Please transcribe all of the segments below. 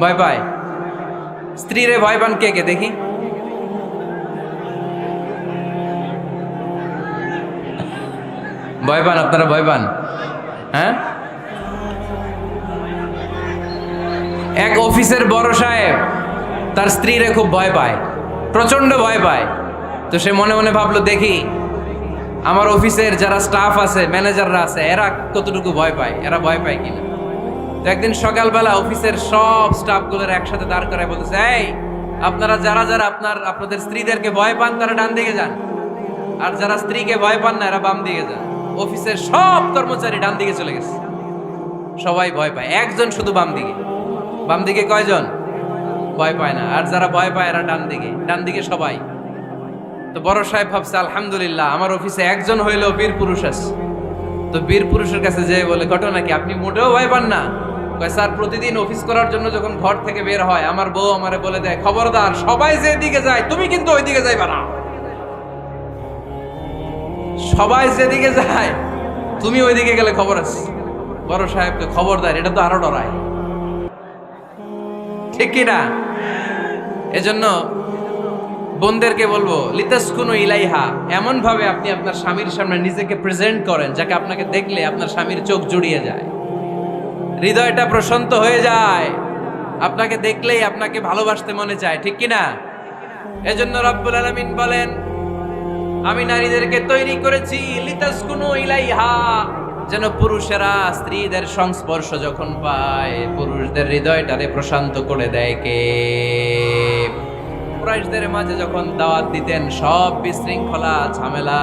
ভয় পায় স্ত্রীরে ভয় পান কে কে দেখি? ভয় পান আপনারা ভয় পান হ্যাঁ? এক অফিসের বড় সাহেব, তার স্ত্রীরে খুব ভয় পায় প্রচণ্ড ভয় পায়। তো সে মনে মনে ভাবলো, দেখি, আমার অফিসের যারা স্টাফ আছে ম্যানেজাররা আছে, এরা কতটুকু ভয় পায়? এরা ভয় পায় কিনা? তো একদিন সকালবেলা অফিসের সব স্টাফগুলোর একসাথে দাঁড় করে বলতেছে, এই, আপনারা যারা যারা আপনার, আপনাদের স্ত্রীদেরকে ভয় পান, তারা ডান দিকে যান। আর যারা স্ত্রীকে ভয় পান না, এরা বাম দিকে যান। অফিসের সব কর্মচারী ডান দিকে চলে গেছে। সবাই ভয় পায়। একজন শুধু বাম দিকে। বাম দিকে কয়জন? ভয় পায় না। আর যারা ভয় পায়, এরা ডান দিকে। ডান দিকে সবাই। তো বড় সাহেব ভাবছে, আলহামদুলিল্লাহ, আমার অফিসে একজন হইলেও বীর পুরুষ আছে। তো বীর পুরুষের কাছে যে বলে, ঘটনা কি? আপনি মোটেও ভয় পান না? স্যার, প্রতিদিন অফিস করার জন্য যখন ঘর থেকে বের হয়, আমার বউ আমারে বলে দেয়, খবরদার, সবাই যে দিকে যায়, তুমি কিন্তু ওই দিকে যাইবা না। সবাই যেদিকে যায়, তুমি ওইদিকে গেলে খবর আছে। বড় সাহেবকে খবরদার, এটা তো আরও ডরায়। ঠিক কি না? এজন্য বোনদেরকে বলব, লিতাসকুনু ইলাইহা এমন ভাবে আপনি আপনার স্বামীর সামনে নিজেকে প্রেজেন্ট করেন, যাকে আপনাকে দেখলে আপনার স্বামীর চোখ জুড়িয়ে যায়। হৃদয়টা প্রশান্ত হয়ে যায়। আপনাকে দেখলেই আপনাকে ভালোবাসতে মনে চায়, ঠিক কি না এজন্য রব্বুল আলামিন বলেন, আমি নারীদেরকে তৈরি করেছি, লিতাসকুনু ইলাইহা। যেন পুরুষেরা স্ত্রীদের সংস্পর্শ যখন পায়, পুরুষদের হৃদয়টারে প্রশান্ত করে দেয় কে? কুরাইশদের মাঝে যখন দাওয়াত দিতেন, সব বিশৃঙ্খলা, ঝামেলা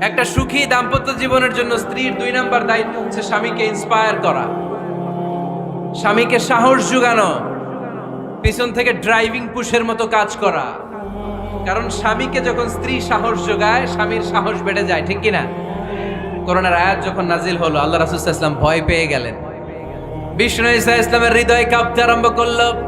একটা সুখী দাম্পত্য জীবনের জন্য স্ত্রীর দুই নাম্বার দায়িত্ব হচ্ছে স্বামীকে ইন্সপায়ার করা। স্বামীকে সাহস যোগানো, পিছন থেকে ড্রাইভিং পুশের মতো কাজ করা। কারণ স্বামীকে যখন স্ত্রী সাহস যোগায়, স্বামীর সাহস বেড়ে যায়, ঠিক কিনা? করোনার আয়াত যখন নাজিল হলো, আল্লাহ রাসুল ইসলাম ভয় পেয়ে গেলেন। বিষ্ণু ইসা ইসলামের হৃদয় কাঁপতে আরম্ভ করল।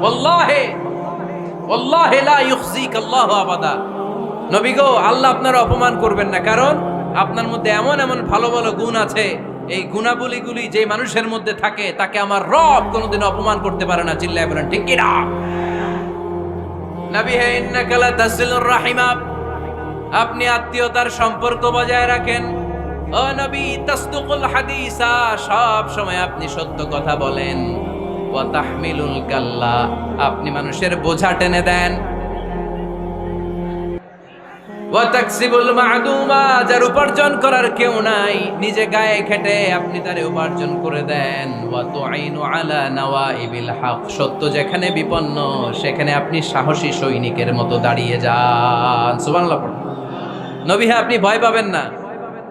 ওয়াল্লাহি ওয়াল্লাহি লা ইউখজিক আল্লাহু আবাদা। নবী গো, আল্লাহ আপনার অপমান করবেন না। কারণ আপনার মধ্যে এমন এমন ভালো ভালো গুণ আছে। এই গুণাবলীগুলি যে মানুষের মধ্যে থাকে, তাকে আমার রব কোনোদিন অপমান করতে পারে না, চিল্লায় বলেন, ঠিক কিনা? নবী হে রাহিমা। আপনি আত্মীয়তার সম্পর্ক বজায় রাখেন। ও নবী, তাসদুকুল হাদিসা, সব সময় আপনি সত্য কথা বলেন। ওয়া তাহমিলুল কাল্লা। আপনি মানুষের বোঝা টেনে দেন। মা'দুমা, যার উপার্জন করার কেউ নাই। গায়ে খেটে আপনি উপার্জন করে দেন। আলা সত্য যেখানে বিপন্ন, সেখানে আপনি সাহসী সৈনিকের মতো দাঁড়িয়ে যান। আপনি ভয় পাবেন না।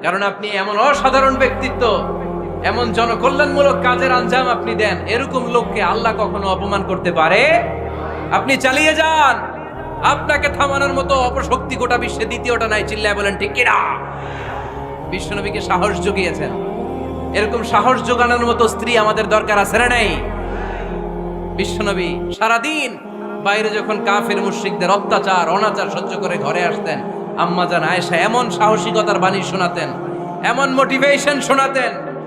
কারণ আপনি এমন অসাধারণ ব্যক্তিত্ব। এমন জনকল্যাণমূলক কাজের আঞ্জাম আপনি দেন, এরকম লোককে আল্লাহ কখনো অপমান করতে পারে? আপনি চালিয়ে যান। আপনাকে থামানোর মতো অপশক্তি গোটা বিশ্বে দ্বিতীয়টা নাই, চিল্লায় বলেন, ঠিক কিনা? বিশ্বনবীকে সাহস জুগিয়েছেন। এরকম সাহস যোগানোর মতো স্ত্রী আমাদের দরকার আছে না নেই? বিশ্বনবী সারাদিন বাইরে যখন কাফের মুশ্রিকদের অত্যাচার, অনাচার সহ্য করে ঘরে আসতেন আম্মাজান আয়েশা এমন সাহসিকতার বাণী শোনাতেন, এমন মোটিভেশন শোনাতেন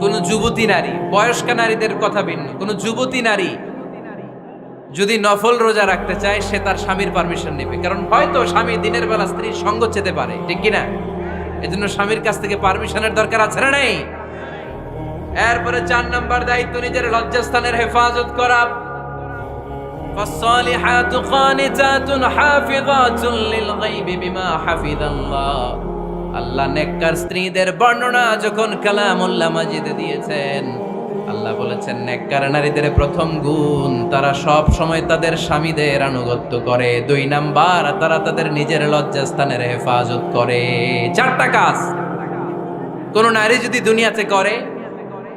কোনো যুবতী নারী বয়স্কা নারীদের কথা ভিন্ন কোনো যুবতী নারী যদি নফল রোজা রাখতে চায় সে তার স্বামীর পারমিশন নেবে কারণ হয়তো স্বামী দিনের বেলা স্ত্রীর সঙ্গ চেতে পারে ঠিক কিনা এজন্য স্বামীর কাছ থেকে পারমিশনের দরকার আছে না নেই এরপরে চার নাম্বার দায়িত্ব নিজের লজ্জাস্থানের হেফাজত করা فالصالحات قانتات حافظات للغيب بما حفظ الله আল্লাহ নেককার স্ত্রীদের বর্ণনা যখন কালামুল্লাহ মাজিদে দিয়েছেন, আল্লাহ বলেছেন, নেককার নারীদের প্রথম গুণ, তারা সব সময় তাদের স্বামীদের আনুগত্য করে। দুই নাম্বার, তারা তাদের নিজের লজ্জাস্থানের হেফাজত করে। চারটা কাজ। কোন নারী যদি দুনিয়াতে করে,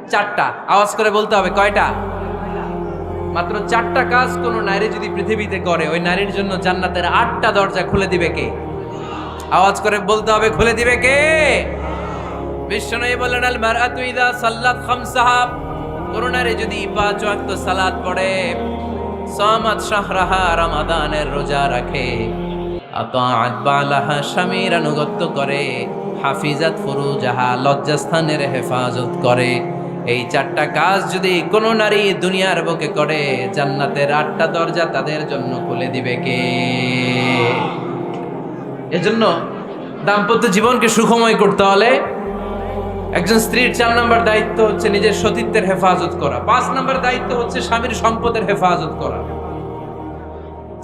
চারটা। আওয়াজ করে বলতে হবে, কয়টা? মাত্র চারটা কাজ কোন নারী যদি পৃথিবীতে করে, ওই নারীর জন্য জান্নাতের আটটা দরজা খুলে দিবে কে? আওয়াজ করে বলতে হবে, খুলে দিবে কে? বিশ্বনবী বললেন, আল মারআতু ইযা সাল্লাত খামসাহা। কোন নারী যদি পাঁচ ওয়াক্ত সালাত পড়ে, সামাত শাহরাহা রমাদানের রোজা রাখে। আতাআত বালাহা স্বামীর আনুগত্য করে, হাফিজাত ফুরুজাহা লজ্জাস্থানের হেফাজত করে। এই চারটা কাজ যদি কোনো নারী দুনিয়ার বুকে করে, জান্নাতের আটটা দরজা তাদের জন্য খুলে দিবে কে? এজন্য দাম্পত্য জীবনকে সুখময় করতে হলে একজন স্ত্রীর চার নম্বর দায়িত্ব হচ্ছে নিজের সতীত্বের হেফাজত করা। পাঁচ নম্বর দায়িত্ব হচ্ছে স্বামীর সম্পদের হেফাজত করা।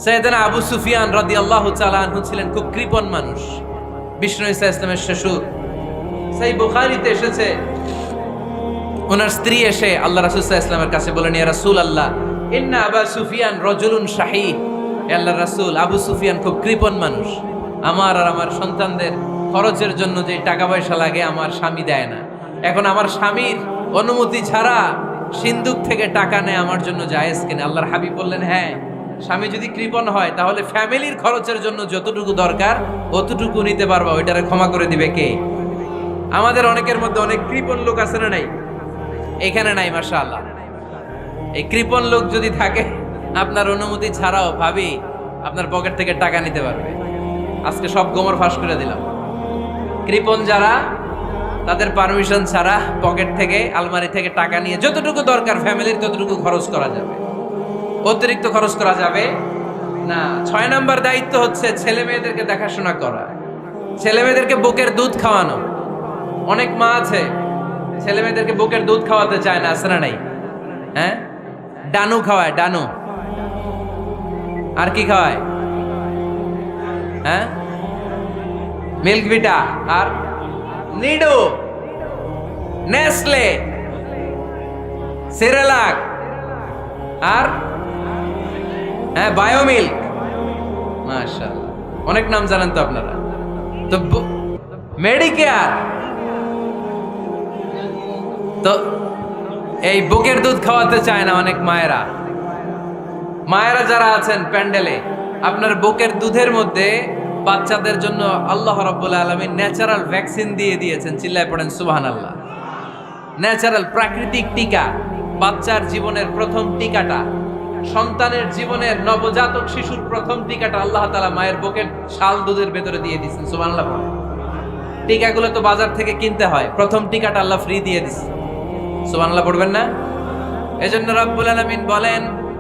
সৈয়দানা আবু সুফিয়ান রাদি আল্লাহ চালানহু ছিলেন খুব কৃপণ মানুষ। বিষ্ণু ইসা ইসলামের শ্বশুর। সেই বুখারিতে এসেছে, ওনার স্ত্রী এসে আল্লাহ রাসুল ইসলামের কাছে বলেন, ইয়া রাসূল আল্লাহ ইন্না আবা সুফিয়ান রজুলুন শাহী আল্লাহ রাসূল, আবু সুফিয়ান খুব কৃপণ মানুষ। আমার আর আমার সন্তানদের খরচের জন্য যে টাকা পয়সা লাগে আমার স্বামী দেয় না। এখন আমার স্বামীর অনুমতি ছাড়া সিন্ধুক থেকে টাকা নেয় আমার জন্য জায়েজ কিনা? আল্লাহর হাবিব বললেন হ্যাঁ স্বামী যদি কৃপণ হয়, তাহলে ফ্যামিলির খরচের জন্য যতটুকু দরকার, অতটুকু নিতে পারবা। ওইটারে ক্ষমা করে দিবে কে? আমাদের অনেকের মধ্যে অনেক কৃপণ লোক আছে না নাই? এখানে নাই মাসা আল্লাহ এই কৃপণ লোক যদি থাকে, আপনার অনুমতি ছাড়াও ভাবি আপনার পকেট থেকে টাকা নিতে পারবে। আজকে সব গোমর ফাঁস করে দিলাম। কৃপন যারা, তাদের পারমিশন ছাড়া পকেট থেকে, আলমারি থেকে টাকা নিয়ে যতটুকু দরকার ফ্যামিলির ততটুকু খরচ করা যাবে। অতিরিক্ত খরচ করা যাবে না। ছয় নাম্বার দায়িত্ব হচ্ছে ছেলে মেয়েদেরকে দেখাশোনা করা। ছেলে মেয়েদেরকে বুকের দুধ খাওয়ানো। অনেক মা আছে, ছেলে মেয়েদেরকে বুকের দুধ খাওয়াতে চায় না না নাই? হ্যাঁ? ডানু খাওয়ায়, ডানু। আর কি খাওয়ায়? হ্যাঁ? মিল্ক ভিটা আর নিডো। নেসলে। সেরেলাক। আর হ্যাঁ বায়োমিল্ক। মাশাআল্লাহ। অনেক নাম জানেন তো আপনারা। তো মেডিকেয়ার। তো এই বুকের দুধ খাওয়াতে চায় না অনেক মায়েরা। মায়েরা যারা আছেন প্যান্ডেলে আপনার বুকের দুধের মধ্যে বাচ্চাদের জন্য আল্লাহ রব্বুল আলমী ন্যাচারাল ভ্যাকসিন দিয়ে দিয়েছেন, চিল্লায় পড়েন সুবাহান আল্লাহ ন্যাচারাল প্রাকৃতিক টিকা, বাচ্চার জীবনের প্রথম টিকাটা, সন্তানের জীবনের নবজাতক শিশুর প্রথম টিকাটা আল্লাহ তালা মায়ের বুকের শাল দুধের ভেতরে দিয়ে দিচ্ছেন সুবাহ টিকাগুলো তো বাজার থেকে কিনতে হয়, প্রথম টিকাটা আল্লাহ ফ্রি দিয়ে দিচ্ছে সুবহানাল্লাহ পড়বেন না? এজন্য রব্বুল আলামিন বলেন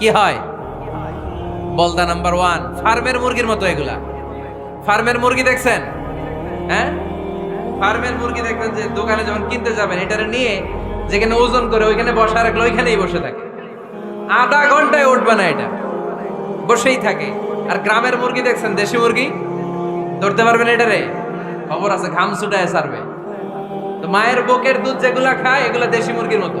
কি হয়? বলদা নাম্বার ওয়ান ফার্মের মুরগির মতো এগুলা। ফার্মের মুরগি দেখছেন? হ্যাঁ? ফার্মের মুরগি দেখবেন যে দোকানে যখন কিনতে যাবেন এটা নিয়ে যেখানে ওজন করে ওইখানে বসা রাখলে ওইখানেই বসে থাকে। আধা ঘন্টায় উঠবে না এটা। বসেই থাকে। আর গ্রামের মুরগি দেখছেন? দেশি মুরগি? ধরতে পারবেন এটারে? খবর আছে, ঘাম ছুটায় সারবে তো মায়ের বুকের দুধ যেগুলা খায়, এগুলো দেশি মুরগির মতো।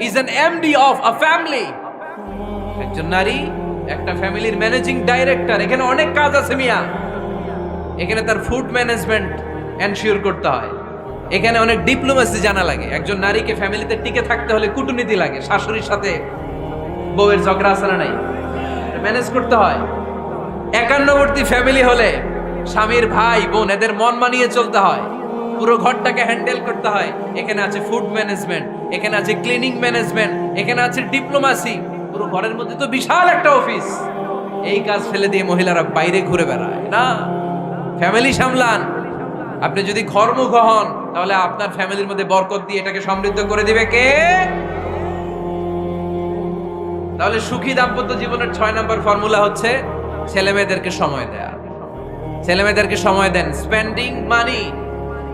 is an MD of a family একজন নারী, একটা ফ্যামিলির ম্যানেজিং ডাইরেক্টর। এখানে অনেক কাজ আছে মিয়া। এখানে তার ফুড ম্যানেজমেন্ট এনশিওর করতে হয়। এখানে অনেক ডিপ্লোমেসি জানা লাগে। একজন নারীকে ফ্যামিলিতে টিকে থাকতে হলে কূটনীতি লাগে, শাশুড়ির সাথে বউয়ের ঝগড়া আছে নাই? ম্যানেজ করতে হয়। একান্নবর্তী ফ্যামিলি হলে স্বামীর ভাই, বোন, এদের মন মানিয়ে চলতে হয়। পুরো ঘরটাকে হ্যান্ডেল করতে হয়। এখানে আছে ফুড ম্যানেজমেন্ট, এখানে আছে ক্লিনিং ম্যানেজমেন্ট, এখানে আছে ডিপ্লোমাসি। পুরো ঘরের মধ্যে তো বিশাল একটা অফিস। এই কাজ ফেলে দিয়ে মহিলারা বাইরে ঘুরে বেড়ায়, না? ফ্যামিলি সামলান। আপনি যদি ঘরমুখ হন তাহলে আপনার ফ্যামিলির মধ্যে বরকত দিয়ে এটাকে সমৃদ্ধ করে দিবে কে? তাহলে সুখী দাম্পত্য জীবনের ছয় নম্বর ফর্মুলা হচ্ছে ছেলে মেয়েদেরকে সময় দেয়া। ছেলে মেয়েদেরকে সময় দেন, spending money.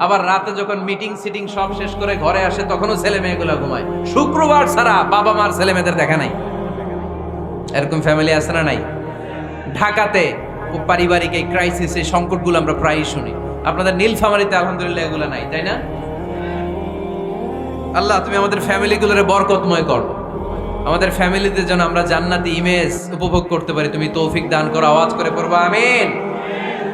আবার রাতে যখন মিটিং সিটিং সব শেষ করে ঘরে আসে, তখনও ছেলে মেয়েগুলো ঘুমায়। শুক্রবার ছাড়া বাবা মার ছেলে মেয়েদের দেখা নাই। এরকম ফ্যামিলি আছে না নাই? ঢাকাতে পারিবারিক এই ক্রাইসিস এই সংকটগুলো আমরা প্রায়ই শুনি। আপনাদের নীলফামারিতে আলহামদুলিল্লাহ এগুলো নাই, তাই না? আল্লাহ, তুমি আমাদের ফ্যামিলিগুলোরে বরকতময় করো। আমাদের ফ্যামিলিতে যেন আমরা জান্নাতি ইমেজ উপভোগ করতে পারি। তুমি তৌফিক দান করো, আওয়াজ করে পড়ব, আমিন।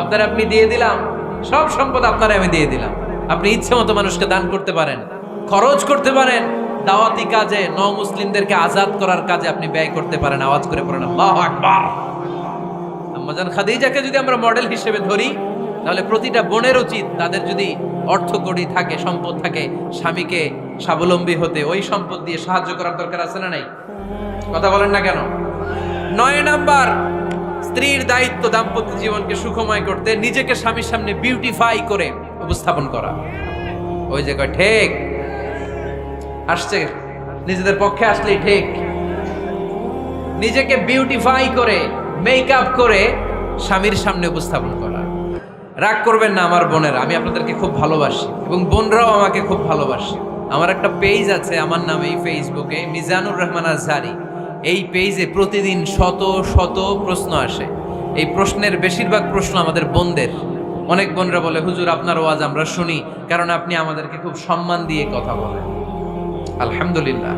আপনার আপনি দিয়ে দিলাম। সব সম্পদ আপনার আমি দিয়ে দিলাম। আপনি ইচ্ছে মতো মানুষকে দান করতে পারেন, খরচ করতে পারেন, দাওয়াতি কাজে ন মুসলিমদেরকে আজাদ করার কাজে আপনি ব্যয় করতে পারেন। আওয়াজ করে পড়েন, আল্লাহু আকবার। আম্মাজান খাদিজাকে যদি আমরা মডেল হিসেবে ধরি, তাহলে প্রতিটা বোনের উচিত তাদের যদি অর্থ কড়ি থাকে, সম্পদ থাকে, স্বামীকে স্বাবলম্বী হতে। ওই সম্পদ দিয়ে সাহায্য করার দরকার আছে না নাই? কথা বলেন না কেন? নয় নাম্বার স্ত্রীর দায়িত্ব দাম্পত্য জীবনকে সুখময় করতে, নিজেকে স্বামীর সামনে বিউটিফাই করে উপস্থাপন করা। ওই যে ঠিক। আসছে। নিজেদের পক্ষে আসলেই ঠিক। নিজেকে বিউটিফাই করে মেকআপ করে স্বামীর সামনে উপস্থাপন করা। রাগ করবেন না আমার বোনেরা, আমি আপনাদেরকে খুব ভালোবাসি এবং বোনরাও আমাকে খুব ভালোবাসে। আমার একটা পেজ আছে, আমার নামে ফেসবুকে মিজানুর রহমান আজহারি। এই পেজে প্রতিদিন শত শত প্রশ্ন আসে। এই প্রশ্নের বেশিরভাগ প্রশ্ন আমাদের বোনদের। অনেক বোনরা বলে, হুজুর, আপনার ওয়াজ আমরা শুনি, কারণ আপনি আমাদেরকে খুব সম্মান দিয়ে কথা বলেন। আলহামদুলিল্লাহ।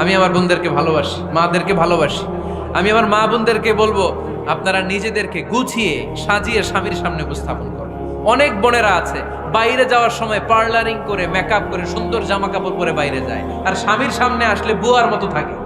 আমি আমার বোনদেরকে ভালোবাসি, মাদেরকে ভালোবাসি। আমি আমার মা বোনদেরকে বলব, আপনারা নিজেদেরকে গুছিয়ে সাজিয়ে স্বামীর সামনে উপস্থাপন করেন। অনেক বোনেরা আছে, বাইরে যাওয়ার সময় পার্লারিং করে মেকআপ করে, সুন্দর জামা কাপড় পরে বাইরে যায়। আর স্বামীর সামনে আসলে বুয়ার মতো থাকে।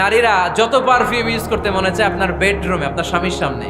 নারীরা যত পারফিউম ইউজ করতে মনে চায় আপনার বেডরুমে আপনার স্বামীর সামনে।